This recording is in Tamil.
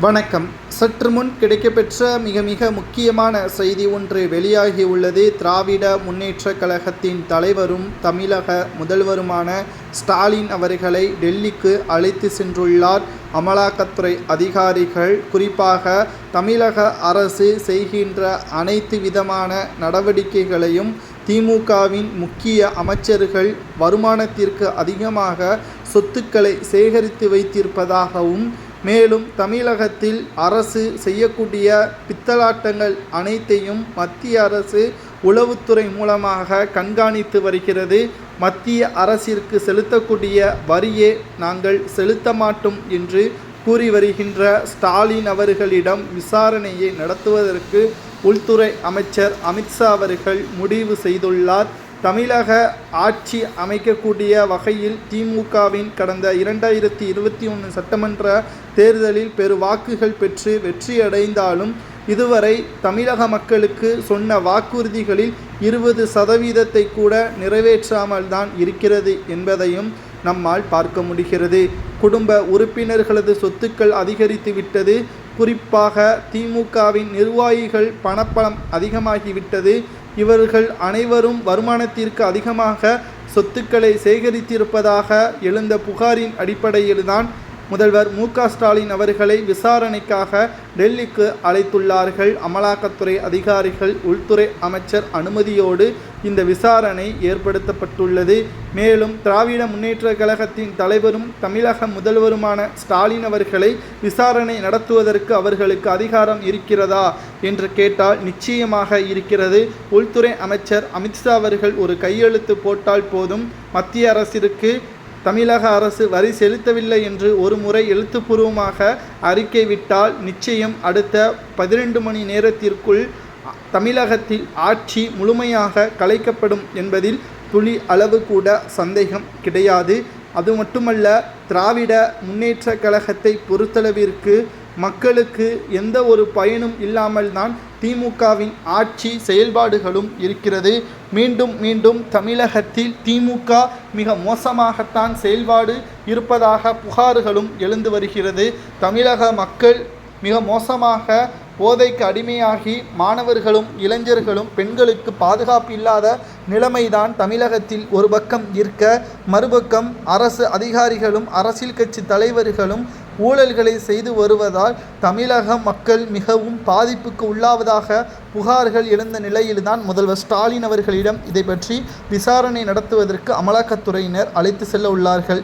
வணக்கம். சற்று முன் கிடைக்கப்பெற்ற மிக மிக முக்கியமான செய்தி ஒன்று வெளியாகி உள்ளது. திராவிட முன்னேற்றக் கழகத்தின் தலைவரும் தமிழக முதல்வருமான ஸ்டாலின் அவர்களை டெல்லிக்கு அழைத்து சென்றுள்ளார். அமலாக்கத்துறை அதிகாரிகள் குறிப்பாக தமிழக அரசு செய்கின்ற அனைத்து விதமான நடவடிக்கைகளையும் திமுகவின் முக்கிய அமைச்சர்கள் வருமானத்திற்கு அதிகமாக சொத்துக்களை சேகரித்து வைத்திருப்பதாகவும் மேலும் தமிழகத்தில் அரசு செய்யக்கூடிய பித்தலாட்டங்கள் அனைத்தையும் மத்திய அரசு உளவுத்துறை மூலமாக கண்காணித்து வருகிறது. மத்திய அரசிற்கு செலுத்தக்கூடிய வரியே நாங்கள் செலுத்த மாட்டோம் என்று கூறி வருகின்ற ஸ்டாலின் அவர்களிடம் விசாரணையை நடத்துவதற்கு உள்துறை அமைச்சர் அமித்ஷா அவர்கள் முடிவு செய்துள்ளார். தமிழக ஆட்சி அமைக்கக்கூடிய வகையில் திமுகவின் கடந்த இரண்டாயிரத்தி இருபத்தி ஒன்று சட்டமன்ற தேர்தலில் பெரு வாக்குகள் பெற்று வெற்றியடைந்தாலும் இதுவரை தமிழக மக்களுக்கு சொன்ன வாக்குறுதிகளில் இருபது சதவீதத்தை கூட நிறைவேற்றாமல் தான் இருக்கிறது என்பதையும் நம்மால் பார்க்க முடிகிறது. குடும்ப உறுப்பினர்களது சொத்துக்கள் அதிகரித்து விட்டது. குறிப்பாக திமுகவின் நிர்வாகிகள் பணப்பலம் அதிகமாகிவிட்டது. இவர்கள் அனைவரும் வருமானத்திற்கு அதிகமாக சொத்துக்களை சேகரித்திருப்பதாக எழுந்த புகாரின் அடிப்படையில்தான் முதல்வர் மு ஸ்டாலின் அவர்களை விசாரணைக்காக டெல்லிக்கு அழைத்துள்ளார்கள். அமலாக்கத்துறை அதிகாரிகள் உள்துறை அமைச்சர் அனுமதியோடு இந்த விசாரணை ஏற்படுத்தப்பட்டுள்ளது. மேலும் திராவிட முன்னேற்ற கழகத்தின் தலைவரும் தமிழக முதல்வருமான ஸ்டாலின் அவர்களை விசாரணை நடத்துவதற்கு அவர்களுக்கு அதிகாரம் இருக்கிறதா என்று கேட்டால் நிச்சயமாக இருக்கிறது. உள்துறை அமைச்சர் அமித்ஷா அவர்கள் ஒரு கையெழுத்து போட்டால் போதும். மத்திய அரசிற்கு தமிழக அரசு வரி செலுத்தவில்லை என்று ஒரு முறை எழுத்துப்பூர்வமாக அறிக்கை விட்டால் நிச்சயம் அடுத்த பதினெண்டு மணி நேரத்திற்குள் தமிழகத்தில் ஆட்சி முழுமையாக கலைக்கப்படும் என்பதில் துளி அளவு கூட சந்தேகம் கிடையாது. அது மட்டுமல்ல திராவிட முன்னேற்ற கழகத்தை பொறுத்தளவிற்கு மக்களுக்கு எந்த ஒரு பயனும் இல்லாமல் தான் திமுகவின் ஆட்சி செயல்பாடுகளும் இருக்கிறது. மீண்டும் மீண்டும் தமிழகத்தில் திமுக மிக மோசமாகத்தான் செயல்பாடு இருப்பதாக புகார்களும் எழுந்து வருகிறது. தமிழக மக்கள் மிக மோசமாக போதைக்கு அடிமையாகி மாணவர்களும் இளைஞர்களும் பெண்களுக்கு பாதுகாப்பு இல்லாத நிலைமைதான் தமிழகத்தில் ஒரு பக்கம் இருக்க மறுபக்கம் அரசு அதிகாரிகளும் அரசியல் கட்சி தலைவர்களும் ஊழல்களை செய்து வருவதால் தமிழக மக்கள் மிகவும் பாதிப்புக்கு உள்ளாவதாக புகார்கள் எழுந்த நிலையில்தான் முதல்வர் ஸ்டாலின் அவர்களிடம் இதை பற்றி விசாரணை நடத்துவதற்கு அமலாக்கத்துறையினர் அழைத்து செல்ல உள்ளார்கள்.